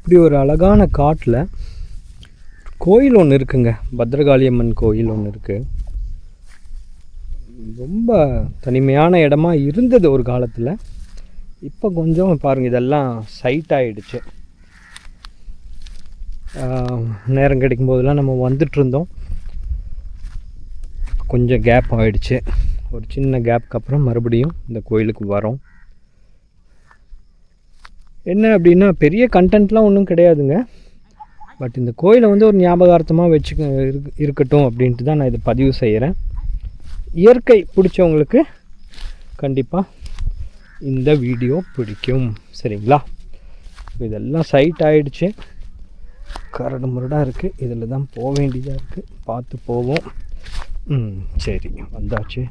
இப்படி ஒரு அழகான காட்டில் கோயில் ஒன்று இருக்குங்க. பத்ரகாளியம்மன் கோயில் ஒன்று இருக்குது ரொம்ப தனிமையான இடமா இருந்தது ஒரு காலத்தில். இப்போ கொஞ்சம் பாருங்கள் இதெல்லாம் சைட் ஆகிடுச்சு நேரம் கிடைக்கும் போதெல்லாம் நம்ம வந்துட்டுருந்தோம் கொஞ்சம் கேப் ஆகிடுச்சு ஒரு சின்ன கேப்புக்கு அப்புறம் மறுபடியும் இந்த கோயிலுக்கு வரோம். என்ன அப்படின்னா பெரிய கண்டென்ட்லாம் ஒன்றும் கிடையாதுங்க. பட் இந்த கோயிலை வந்து ஒரு ஞாபகார்த்தமாக வச்சுக்க இருக்கட்டும் அப்படின்ட்டு தான் நான் இதை பதிவு செய்கிறேன் இயற்கை பிடிச்சவங்களுக்கு கண்டிப்பாக இந்த வீடியோ பிடிக்கும். சரிங்களா? இதெல்லாம் சைட் ஆகிடுச்சு கரடு முரடாக இருக்குது இதில் தான் போக வேண்டியதாக இருக்குது பார்த்து போவோம். ம் சரி. வந்தாச்சு.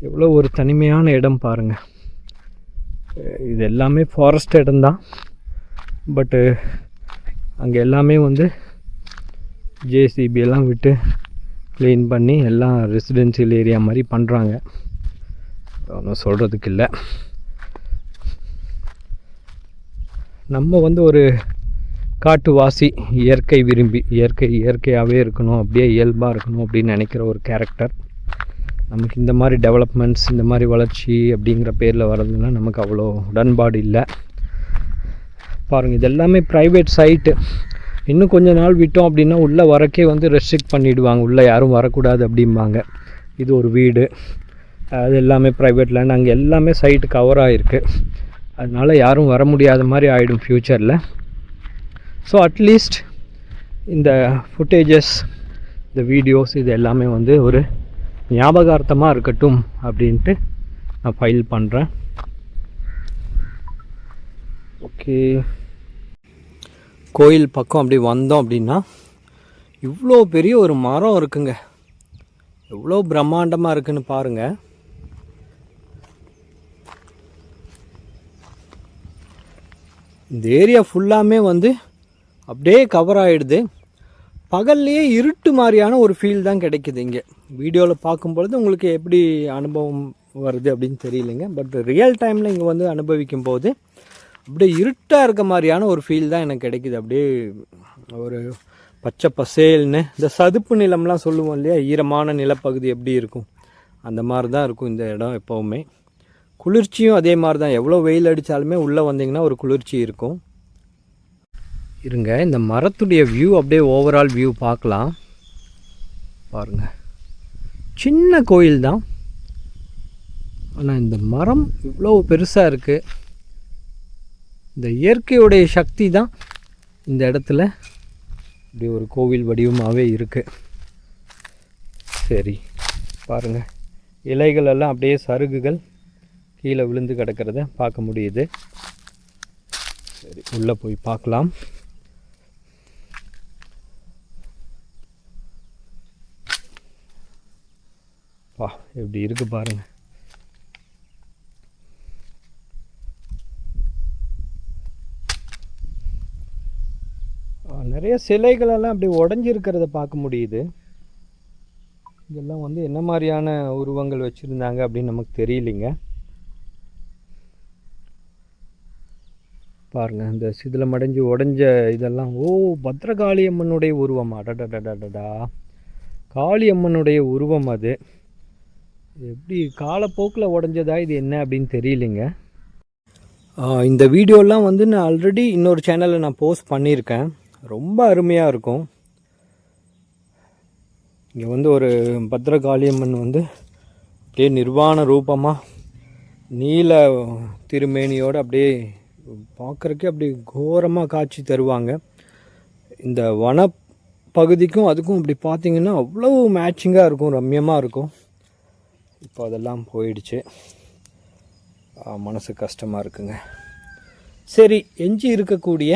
எவ்வளோ ஒரு தனிமையான இடம் பாருங்கள் இது எல்லாமே ஃபாரஸ்ட் இடம்தான் பட்டு அங்கே எல்லாமே வந்து ஜேசிபி எல்லாம் விட்டு க்ளீன் பண்ணி எல்லாம் ரெசிடென்சியல் ஏரியா மாதிரி பண்ணுறாங்க ஒன்றும் சொல்கிறதுக்கு இல்லை. நம்ம வந்து ஒரு காட்டுவாசி இயற்கை விரும்பி இயற்கை இயற்கையாகவே இருக்கணும் அப்படியே இயல்பாக இருக்கணும் அப்படின்னு நினைக்கிற ஒரு கேரக்டர் நமக்கு இந்த மாதிரி டெவலப்மெண்ட்ஸ் இந்த மாதிரி வளர்ச்சி அப்படிங்கிற பேரில் வர்றதுலாம் நமக்கு அவ்வளோ உடன்பாடு இல்லை. பாருங்கள் இது எல்லாமே ப்ரைவேட் சைட்டு இன்னும் கொஞ்ச நாள் விட்டோம் அப்படின்னா உள்ளே வரக்கே வந்து ரெஸ்ட்ரிக்ட் பண்ணிவிடுவாங்க உள்ளே யாரும் வரக்கூடாது அப்படிம்பாங்க. இது ஒரு வீடு. அது எல்லாமே ப்ரைவேட் லேண்ட் அங்கே எல்லாமே சைட்டு கவர் ஆகிருக்கு அதனால் யாரும் வர முடியாத மாதிரி ஆகிடும் ஃப்யூச்சரில் ஸோ அட்லீஸ்ட் இந்த ஃபுட்டேஜஸ் இந்த வீடியோஸ் இது எல்லாமே வந்து ஒரு ஞாபகார்த்தமாக இருக்கட்டும் அப்படின்ட்டு நான் ஃபைல் பண்ணுறேன் ஓகே கோயில் பக்கம் அப்படி வந்தோம் அப்படின்னா இவ்வளோ பெரிய ஒரு மரம் இருக்குங்க. எவ்வளோ பிரம்மாண்டமாக இருக்குன்னு பாருங்கள் இந்த ஏரியா ஃபுல்லாமே வந்து அப்படியே கவர் ஆகிடுது பகல்லையே இருட்டு மாதிரியான ஒரு ஃபீல் தான் கிடைக்குது இங்கே. வீடியோவில் பார்க்கும்பொழுது உங்களுக்கு எப்படி அனுபவம் வருது அப்படின்னு தெரியலைங்க. பட் ரியல் டைமில் இங்கே வந்து அனுபவிக்கும் போது அப்படியே இருட்டாக இருக்க மாதிரியான ஒரு ஃபீல் தான் எனக்கு கிடைக்குது. அப்படியே ஒரு பச்சை பசேல்னு இந்த சதுப்பு நிலம்லாம் சொல்லுவோம் இல்லையா? ஈரமான நிலப்பகுதி எப்படி இருக்கும்? அந்த மாதிரி தான் இருக்கும் இந்த இடம் எப்போவுமே. குளிர்ச்சியும் அதே மாதிரி தான் எவ்வளோ வெயில் அடித்தாலுமே உள்ளே வந்தீங்கன்னா ஒரு குளிர்ச்சி இருக்கும். இருங்க இந்த மரத்துடைய வியூ அப்படியே ஓவரால் வியூ பார்க்கலாம். பாருங்கள் சின்ன கோயில் தான். ஆனால் இந்த மரம் இவ்வளோ பெருசாக இருக்குது இந்த இயற்கையுடைய சக்தி தான் இந்த இடத்துல இப்படி ஒரு கோவில் வடிவமாகவே இருக்குது சரி பாருங்கள் இலைகள் எல்லாம் அப்படியே சருகுகள் கீழே விழுந்து கிடக்கிறத பார்க்க முடியுது. சரி உள்ளே போய் பார்க்கலாம். வா எப்படி இருக்கு பாருங்க. நிறைய சிலைகளெல்லாம் அப்படி உடஞ்சிருக்கிறத பார்க்க முடியுது. இதெல்லாம் வந்து என்ன மாதிரியான உருவங்கள் வச்சுருந்தாங்க அப்படின்னு நமக்கு தெரியலைங்க. பாருங்கள் இந்த சிதிலமடைஞ்சு உடஞ்ச இதெல்லாம் ஓ பத்ரகாளியம்மனுடைய உருவம். அடடடடடா காளியம்மனுடைய உருவம் அது. எப்படி காலப்போக்கில் உடஞ்சதா இது என்ன அப்படின்னு தெரியலைங்க. இந்த வீடியோலாம் வந்து நான் ஆல்ரெடி இன்னொரு சேனலில் நான் போஸ்ட் பண்ணியிருக்கேன். ரொம்ப அருமையாக இருக்கும். இங்கே வந்து ஒரு பத்ரகாளியம்மன் வந்து அப்படியே நிர்வாண ரூபமாக நீல திருமேனியோடு அப்படியே பார்க்குறக்கே அப்படி கோரமாக காட்சி தருவாங்க. இந்த வன பகுதிக்கும் அதுக்கும் இப்படி பார்த்தீங்கன்னா அவ்வளோ மேட்சிங்காக இருக்கும் ரம்யமாக இருக்கும். இப்போ அதெல்லாம் போயிடுச்சு. மனசு கஷ்டமாக இருக்குங்க. சரி எஞ்சி இருக்கக்கூடிய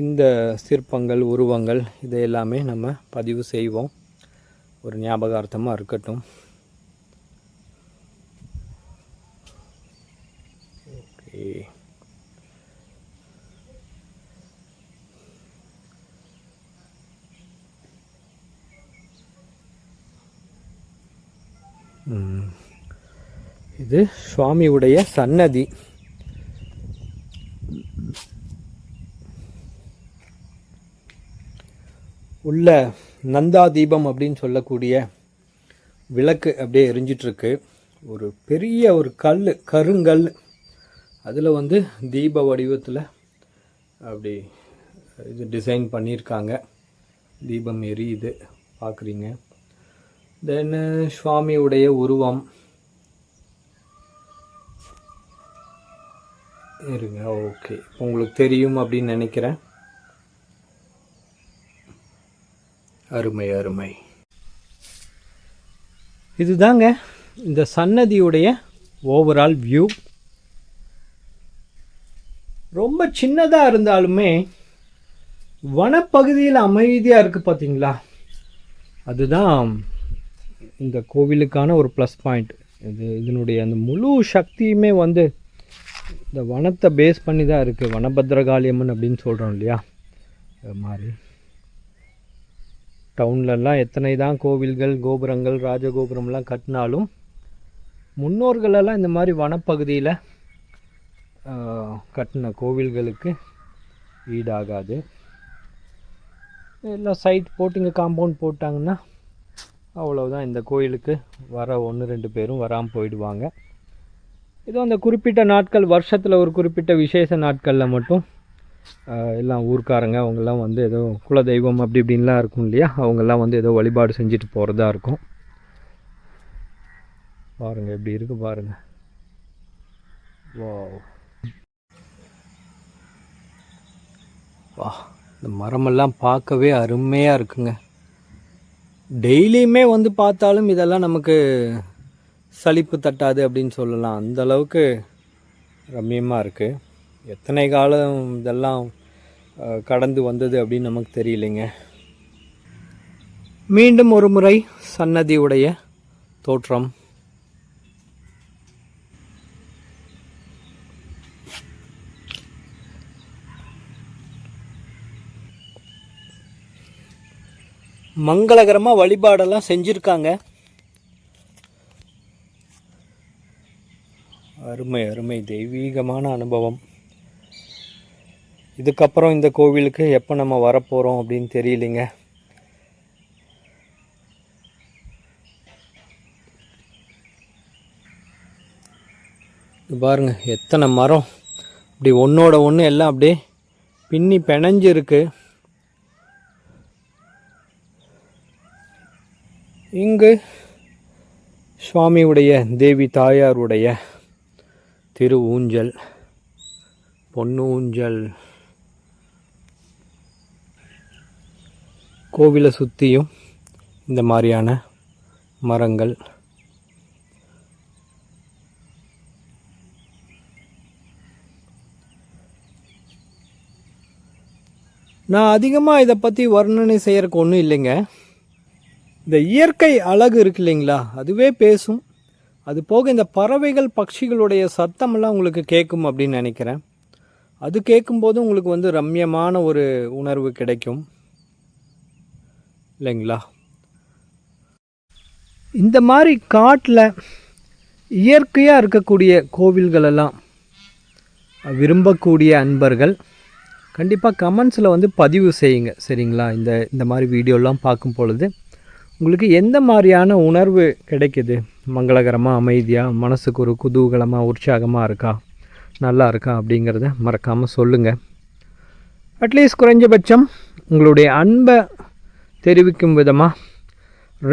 இந்த சிற்பங்கள் உருவங்கள் இதை எல்லாமே நம்ம பதிவு செய்வோம். ஒரு ஞாபகார்த்தமாக இருக்கட்டும். ஓகே. இது சுவாமியுடைய சன்னதி. உள்ள நந்தா தீபம் அப்படின்னு சொல்லக்கூடிய விளக்கு அப்படியே எரிஞ்சிட்ருக்கு. ஒரு பெரிய ஒரு கல் கருங்கல். அதில் வந்து தீப வடிவத்தில் அப்படி இது டிசைன் பண்ணியிருக்காங்க. தீபம் எரியுது. பார்க்குறீங்க தென் சுவாமியுடைய உருவம் இருங்க ஓகே இப்போ உங்களுக்கு தெரியும் அப்படின்னு நினைக்கிறேன். அருமை அருமை. இதுதாங்க இந்த சன்னதியுடைய ஓவரால் வியூ ரொம்ப சின்னதாக இருந்தாலுமே வனப்பகுதியில் அமைதியாக இருக்குது பார்த்தீங்களா அதுதான் இந்த கோவிலுக்கான ஒரு ப்ளஸ் பாயிண்ட் இது இதனுடைய அந்த முழு சக்தியுமே வந்து இந்த வனத்தை பேஸ் பண்ணி தான் இருக்குது வனபத்ரகாளியம்மன் அப்படின்னு சொல்கிறோம் இல்லையா? அது மாதிரி. டவுன்லலாம் எத்தனை தான் கோவில்கள் கோபுரங்கள் ராஜகோபுரம்லாம் கட்டினாலும் முன்னோர்களெல்லாம் இந்த மாதிரி வனப்பகுதியில் கட்டின கோவில்களுக்கு ஈடாகாது. எல்லாம் சைட் போட்டு இங்கே காம்பவுண்ட் போட்டாங்கன்னா அவ்வளவுதான். இந்த கோயிலுக்கு வர ஒன்று ரெண்டு பேரும் வராமல் போயிடுவாங்க. ஏதோ அந்த குறிப்பிட்ட நாட்கள் வருஷத்தில் ஒரு குறிப்பிட்ட விசேஷ நாட்களில் மட்டும் எல்லாம் ஊர்க்காரங்க அவங்கெல்லாம் வந்து ஏதோ குலதெய்வம் அப்படி இப்படின்லாம் இருக்கும் இல்லையா? அவங்கெல்லாம் வந்து ஏதோ வழிபாடு செஞ்சுட்டு போகிறதா இருக்கும். பாருங்கள் எப்படி இருக்கு பாருங்கள் வா வா இந்த மரமெல்லாம் பார்க்கவே அருமையாக இருக்குங்க. டெய்லியுமே வந்து பார்த்தாலும் இதெல்லாம் நமக்கு சலிப்பு தட்டாது அப்படின்னு சொல்லலாம். அந்த அளவுக்கு ரம்மியமாக இருக்குது எத்தனை காலம் இதெல்லாம் கடந்து வந்தது அப்படின்னு நமக்கு தெரியலைங்க. மீண்டும் ஒரு முறை சன்னதியுடைய தோற்றம். மங்களகரமாக வழிபாடெல்லாம் செஞ்சுருக்காங்க. அருமை அருமை. தெய்வீகமான அனுபவம். இதுக்கப்புறம் இந்த கோவிலுக்கு எப்போ நம்ம வரப்போகிறோம் அப்படின்னு தெரியலைங்க. பாருங்கள் பாருங்க எத்தனை மரம். இப்படி ஒன்றோட ஒன்று எல்லாம் அப்படியே பின்னி பிணைஞ்சிருக்கு. இங்கு சுவாமியுடைய தேவி தாயாருடைய திரு ஊஞ்சல் பொன்னு ஊஞ்சல் கோவிலை சுற்றியும் இந்த மாதிரியான மரங்கள். நான் அதிகமாக இதை பற்றி வர்ணனை செய்கிறக்கு ஒன்றும் இல்லைங்க. இந்த இயற்கை அழகு இருக்கு இல்லைங்களா? அதுவே பேசும். அது போக இந்த பறவைகள் பட்சிகளுடைய சத்தமெல்லாம் உங்களுக்கு கேட்கும் அப்படின்னு நினைக்கிறேன். அது கேட்கும்போது உங்களுக்கு வந்து ரம்யமான ஒரு உணர்வு கிடைக்கும். இல்லைங்களா? இந்த மாதிரி காட்டில் இயற்கையாக இருக்கக்கூடிய கோவில்களெல்லாம் விரும்பக்கூடிய அன்பர்கள் கண்டிப்பாக கமெண்ட்ஸில் வந்து பதிவு செய்யுங்க. சரிங்களா? இந்த இந்த மாதிரி வீடியோலாம் பார்க்கும் பொழுது உங்களுக்கு எந்த மாதிரியான உணர்வு கிடைக்குது? மங்களகரமாக அமைதியாக மனசுக்கு ஒரு குதூகலமாக உற்சாகமாக இருக்கா? நல்லா இருக்கா அப்படிங்கிறத மறக்காமல் சொல்லுங்கள் அட்லீஸ்ட் குறைஞ்சபட்சம் உங்களுடைய அன்பை தெரிவிக்கும் விதமாக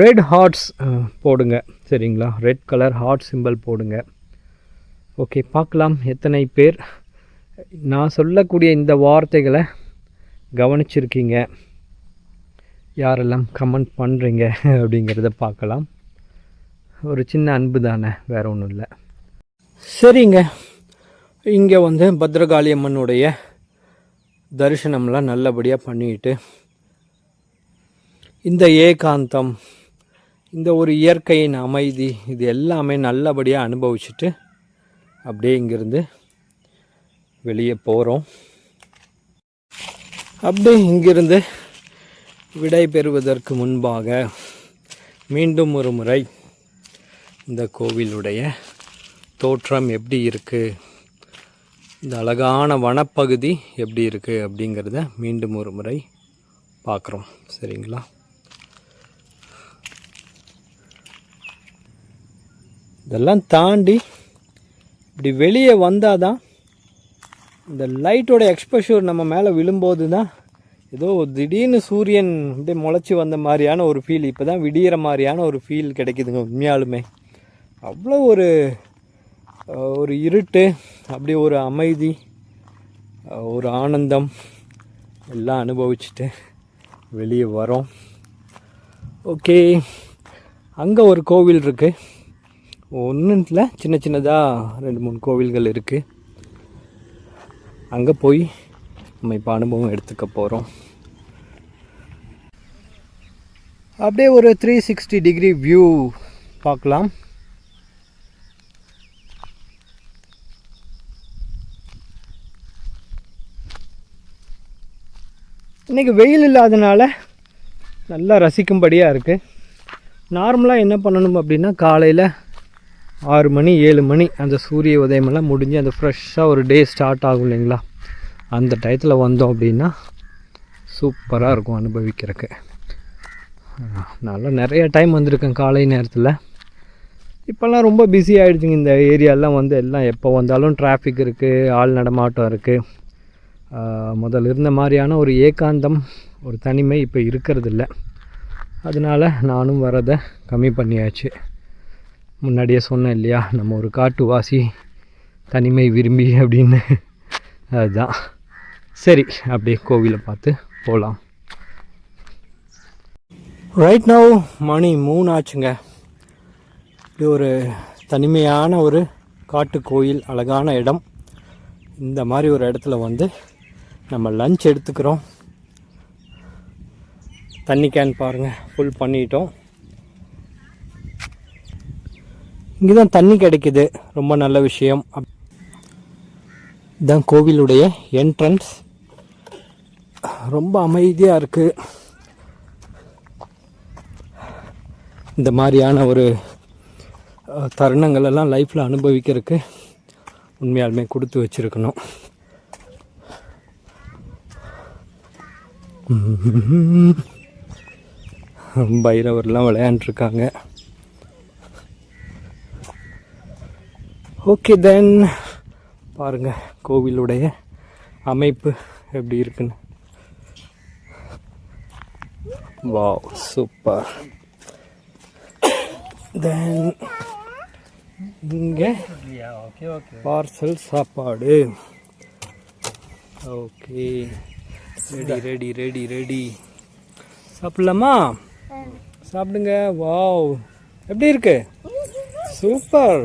ரெட் ஹார்ட்ஸ் போடுங்க. சரிங்களா? ரெட் கலர் ஹார்ட் சிம்பல் போடுங்க. ஓகே பார்க்கலாம். எத்தனை பேர்? நான் சொல்லக்கூடிய இந்த வார்த்தைகளை கவனிச்சிருக்கீங்க. யாரெல்லாம் கமெண்ட் பண்ணுறீங்க அப்படிங்கிறத பார்க்கலாம். ஒரு சின்ன அன்பு தானே வேற ஒன்றும் இல்லை. சரிங்க. இங்கே வந்து பத்ரகாளி அம்மனுடைய தரிசனம்லாம் நல்லபடியாக பண்ணிட்டு இந்த ஏகாந்தம் இந்த ஒரு இயற்கையின் அமைதி இது எல்லாமே நல்லபடியாக அனுபவிச்சுட்டு அப்படியே இங்கேருந்து வெளியே போகிறோம் அப்படியே இங்கேருந்து விடை பெறுவதற்கு முன்பாக மீண்டும் ஒரு முறை இந்த கோவிலுடைய தோற்றம் எப்படி இருக்குது இந்த அழகான வனப்பகுதி எப்படி இருக்குது அப்படிங்கிறத மீண்டும் ஒரு முறை பார்க்குறோம். சரிங்களா? இதெல்லாம் தாண்டி இப்படி வெளியே வந்தால் தான் இந்த லைட்டோட எக்ஸ்போஷர் நம்ம மேலே விழும்போது தான் ஏதோ திடீர்னு சூரியன் அப்படியே முளைச்சி வந்த மாதிரியான ஒரு ஃபீல் இப்போ தான் விடியிற மாதிரியான ஒரு ஃபீல் கிடைக்குதுங்க உண்மையாலுமே. அவ்வளோ ஒரு ஒரு இருட்டு அப்படி ஒரு அமைதி ஒரு ஆனந்தம் எல்லாம் அனுபவிச்சுட்டு வெளியே வரோம். ஓகே அங்கே ஒரு கோவில் இருக்குது ஒன்றுல சின்ன சின்னதாக ரெண்டு மூணு கோவில்கள் இருக்குது அங்கே போய் நம்ம இப்போ அனுபவம் எடுத்துக்க போகிறோம் அப்படியே ஒரு த்ரீ சிக்ஸ்டி டிகிரி வியூ பார்க்கலாம். இன்றைக்கி வெயில் இல்லாதனால நல்லா ரசிக்கும்படியாக இருக்குது நார்மலாக என்ன பண்ணணும் அப்படின்னா காலையில் ஆறு மணி ஏழு மணி அந்த சூரிய உதயமெல்லாம் முடிஞ்சு அந்த ஃப்ரெஷ்ஷாக ஒரு டே ஸ்டார்ட் ஆகும் இல்லைங்களா? அந்த டயத்தில் வந்தோம் அப்படின்னா சூப்பராக இருக்கும் அனுபவிக்கிறதுக்கு நல்லா நிறைய டைம் வந்திருக்கேன் காலை நேரத்தில். இப்போல்லாம் ரொம்ப பிஸி ஆகிடுச்சுங்க இந்த ஏரியாலாம் வந்து. எல்லாம் எப்போ வந்தாலும் டிராஃபிக் இருக்குது ஆள் நடமாட்டம் இருக்குது முதல்ல இருந்த மாதிரியான ஒரு ஏகாந்தம் ஒரு தனிமை இப்போ இருக்கிறதில்ல. அதனால் நானும் வரதை கம்மி பண்ணியாச்சு. முன்னாடியே சொன்னேன் இல்லையா நம்ம ஒரு காட்டுவாசி தனிமை விரும்பி அப்படின்னு. அதுதான். சரி அப்படியே கோவிலை பார்த்து போகலாம் ரைட் நவ் மணி மூணு ஆச்சுங்க. இப்படி ஒரு தனிமையான ஒரு காட்டு கோயில் அழகான இடம். இந்த மாதிரி ஒரு இடத்துல வந்து நம்ம லஞ்ச் எடுத்துக்கிறோம். தண்ணி கேன் பாருங்கள் ஃபுல் பண்ணிட்டோம். இங்கே தான் தண்ணி கிடைக்குது ரொம்ப நல்ல விஷயம். அப்- இதுதான் கோவிலுடைய என்ட்ரன்ஸ் ரொம்ப அமைதியாக இருக்குது இந்த மாதிரியான ஒரு தருணங்களெல்லாம் தருணங்கள் எல்லாம் லைஃப்பில் அனுபவிக்கிறதுக்கு உண்மையாலுமே கொடுத்து வச்சுருக்கணும். பைரவர்லாம் விளையாண்டுருக்காங்க ஓகே தென் பாருங்கள் கோவிலுடைய அமைப்பு எப்படி இருக்குன்னு. வாவ் சூப்பர் தென் இங்கே பார்சல் சாப்பாடு. Okay ready ready ready ready சாப்பிடலாமா? சாப்பிடுங்க. வாவ் எப்படி இருக்கு? சூப்பர்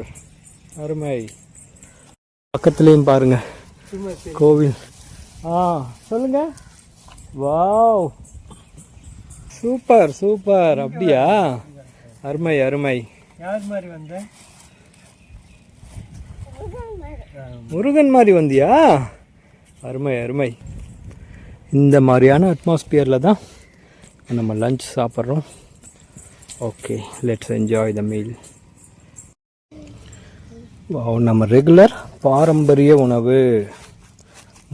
அருமை. பக்கத்துலேயும் பாருங்க. கோவில். ஆ சொல்லுங்க. Wow super super. அப்படியா? அருமை அருமை. யார் மாதிரி வந்த? முருகன் மாதிரி வந்தியா? அருமை அருமை. இந்த மாதிரியான அட்மாஸ்பியரில் தான் நம்ம லஞ்ச் சாப்பிட்றோம். Okay let's enjoy the meal நம்ம ரெகுலர் பாரம்பரிய உணவு.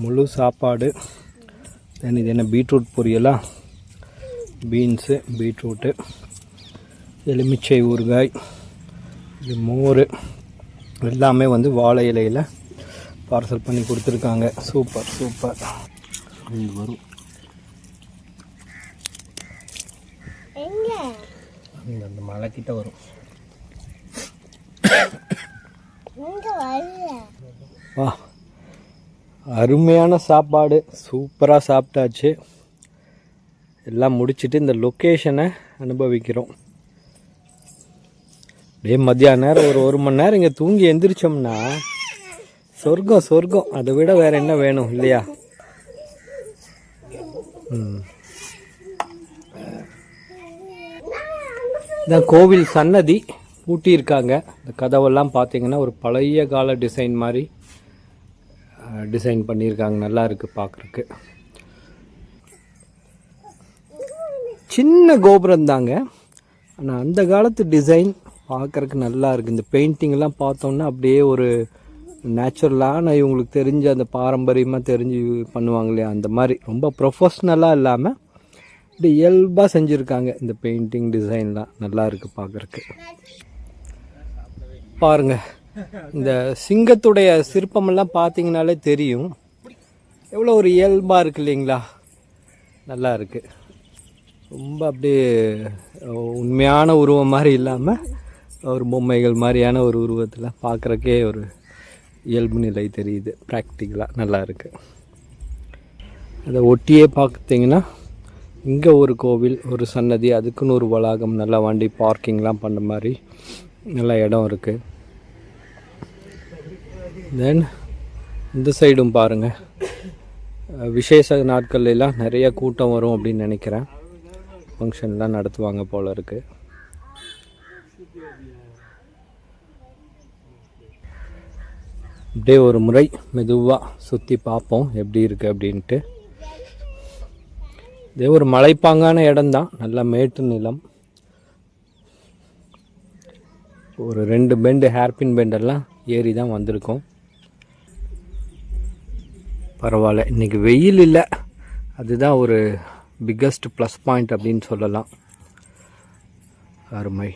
முழு சாப்பாடு. தென் இது என்ன பீட்ரூட் பொரியலா? பீன்ஸு பீட்ரூட்டு எலுமிச்சை ஊறுகாய் இது மோர் எல்லாமே வந்து வாழை இலையில் பார்சல் பண்ணி கொடுத்துருக்காங்க. Super super. இது வரும். அந்த மலை கிட்ட வரும். வா. அருமையான சாப்பாடு. சூப்பராக சாப்பிட்டாச்சு. எல்லாம் முடிச்சுட்டு இந்த லொக்கேஷனை அனுபவிக்கிறோம். அப்படியே மத்தியான நேரம் ஒரு ஒரு மணி நேரம் இங்கே தூங்கி எந்திரிச்சோம்னா சொர்க்கம் சொர்க்கம். அதை விட வேறு என்ன வேணும் இல்லையா? இதான் கோவில் சன்னதி பூட்டியிருக்காங்க. இந்த கதவெல்லாம் பார்த்தீங்கன்னா ஒரு பழைய கால டிசைன் மாதிரி டிசைன் பண்ணியிருக்காங்க. நல்லா இருக்குது பார்க்குறக்கு சின்ன கோபுரம் தாங்க ஆனால் அந்த காலத்து டிசைன் பார்க்கறக்கு நல்லா இருக்குது இந்த பெயிண்டிங்லாம் பார்த்தோன்னா அப்படியே ஒரு நேச்சுரலான இவங்களுக்கு தெரிஞ்ச அந்த பாரம்பரியமாக தெரிஞ்சு பண்ணுவாங்க இல்லையா? அந்த மாதிரி. ரொம்ப ப்ரொஃபஷ்னலாக இல்லாமல் இப்படி இயல்பாக செஞ்சுருக்காங்க இந்த பெயிண்டிங் டிசைன்லாம் நல்லா இருக்குது பார்க்குறக்கு பாருங்க. இந்த சிங்கத்துடைய சிற்பமெல்லாம் பார்த்தீங்கனாலே தெரியும். எவ்வளோ ஒரு இயல்பாக இருக்கு இல்லைங்களா? நல்லா இருக்குது ரொம்ப அப்படியே உண்மையான உருவம் மாதிரி இல்லாமல் ஒரு பொம்மைகள் மாதிரியான ஒரு உருவத்தில் பார்க்குறக்கே ஒரு இயல்பு நிலை தெரியுது. ப்ராக்டிக்கலாக நல்லா இருக்குது அதை ஒட்டியே பார்த்திங்கன்னா இங்கே ஒரு கோவில் ஒரு சன்னதி அதுக்குன்னு ஒரு வளாகம் நல்லா வண்டி பார்க்கிங்லாம் பண்ண மாதிரி நல்ல இடம் இருக்குது தென் இந்த சைடும் பாருங்கள் விசேஷ நாட்கள்லாம் நிறைய கூட்டம் வரும் அப்படின்னு நினைக்கிறேன். ஃபங்க்ஷன்லாம் நடத்துவாங்க போல இருக்குது அப்படியே ஒரு முறை மெதுவாக சுற்றி பார்ப்போம் எப்படி இருக்குது அப்படின்ட்டு. இதே ஒரு மலைப்பாங்கான இடம்தான். நல்ல மேட்டு நிலம். ஒரு ரெண்டு பெண்டு ஹேர்பின் பெண்டெல்லாம் ஏறி தான் வந்திருக்கோம். பரவாயில்ல. இன்றைக்கி வெயில் இல்லை. அதுதான் ஒரு பிக்கஸ்ட் ப்ளஸ் பாயிண்ட் அப்படின்னு சொல்லலாம். அருமை.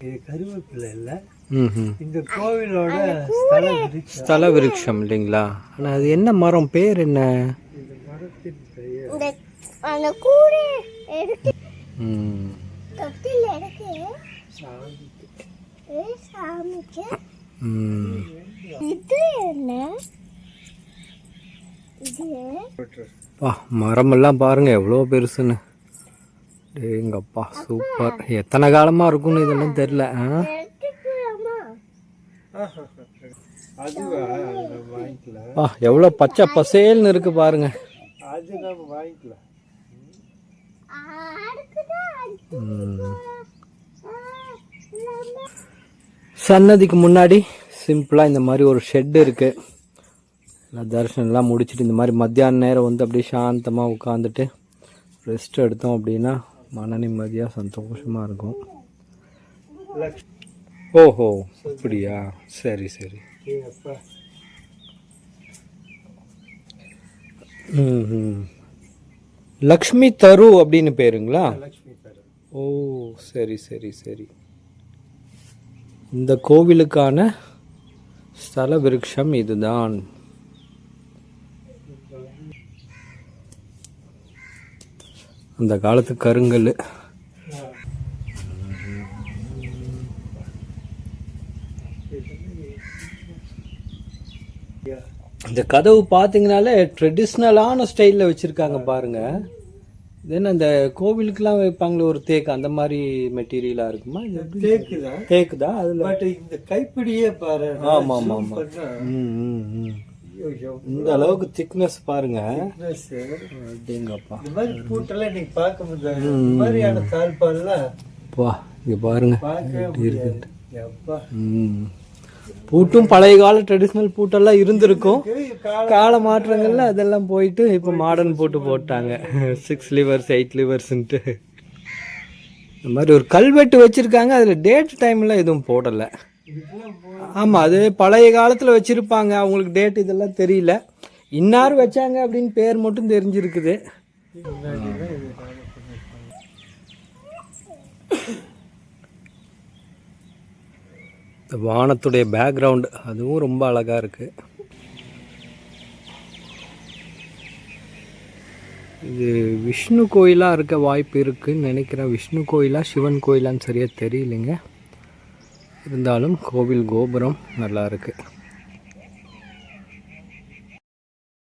இது கருவேப்பிலை இல்லை. ம் இந்த கோவிலோட ஸ்தல விருட்சம். ஸ்தல விருட்சம் இல்லைங்களா? ஆனால் அது என்ன மரம்? பேர் என்ன? இந்த மரத்தின் பெயர். இந்த அந்த கூடை எடுத்து ம். தொட்டில் எடுத்து சாமி ஏ சாமிக்கு. ம். இது என்ன? இது பா மரமெல்லாம் பாருங்கள் எவ்வளோ பெருசுன்னு. எங்கப்பா சூப்பர் எத்தனை காலமாக இருக்கும்னு இதெல்லாம் தெரில ஆ? எடுத்துக்கலாமா எவ்வளோ பச்சை பசேல்னு இருக்கு பாருங்க. சன்னதிக்கு முன்னாடி சிம்பிளாக இந்த மாதிரி ஒரு ஷெட் இருக்குது எல்லாம் தரிசனம்லாம் முடிச்சுட்டு இந்த மாதிரி மத்தியான நேரம் வந்து அப்படியே சாந்தமாக உட்காந்துட்டு ரெஸ்ட் எடுத்தோம் அப்படின்னா மன நிம்மதியாக சந்தோஷமாக இருக்கும். ஓஹோ அப்படியா? சரி சரி. லக்ஷ்மி தரு அப்படின்னு பேருங்களா? ஓ சரி சரி சரி. இந்த கோவிலுக்கான ஸ்தல விருட்சம் இதுதான். அந்த காலத்து கருங்கல். இந்த கதவு பார்த்தீங்கனாலே ட்ரெடிஷ்னலான ஸ்டைலில் வச்சுருக்காங்க பாருங்க. தென் அந்த கோவிலுக்கெல்லாம் வைப்பாங்களே ஒரு தேக்கு அந்த மாதிரி மெட்டீரியலாக இருக்குமா? இது எப்படி? தேக்கு தான் அதில் பட் இந்த கைப்பிடியே பாரு ஆமா, ஆமா, zoom ஆமா. பண்ணா, ம் ம் ம். இந்த அளவுக்கு திக்னஸ் பாருங்க. அப்படிங்கப்பா இந்த மாதிரி பூட்டெல்லாம் நீங்க பார்க்க முடியாது இந்த மாதிரியான தாழ்பால்லாம் பா இங்க பாருங்க. பூட்டும் பழைய கால ட்ரெடிஷ்னல் பூட்டெல்லாம் இருந்திருக்கும். கால- கால மாற்றங்கள்ல அதெல்லாம் போயிட்டு இப்போ மாடர்ன் பூட்டு போட்டாங்க. சிக்ஸ் லிவர்ஸ் எயிட் லிவர்ஸ்ன்ட்டு இந்த மாதிரி ஒரு கல்வெட்டு வச்சிருக்காங்க. அதுல டேட் டைம்ல எதுவும் போடல. ஆமாம் அது பழைய காலத்தில் வச்சுருப்பாங்க. அவங்களுக்கு டேட் இதெல்லாம் தெரியல. இன்னார் வச்சாங்க அப்படின்னு பேர் மட்டும் தெரிஞ்சிருக்குது. இந்த வானத்துடைய பேக்ரவுண்டு அதுவும் ரொம்ப அழகாக இருக்குது இது விஷ்ணு கோயிலாக இருக்க வாய்ப்பு இருக்குதுன்னு நினைக்கிறேன். விஷ்ணு கோயிலாக சிவன் கோயிலான்னு சரியாக தெரியலைங்க. இருந்தாலும் கோவில் கோபுரம் நல்லா இருக்குது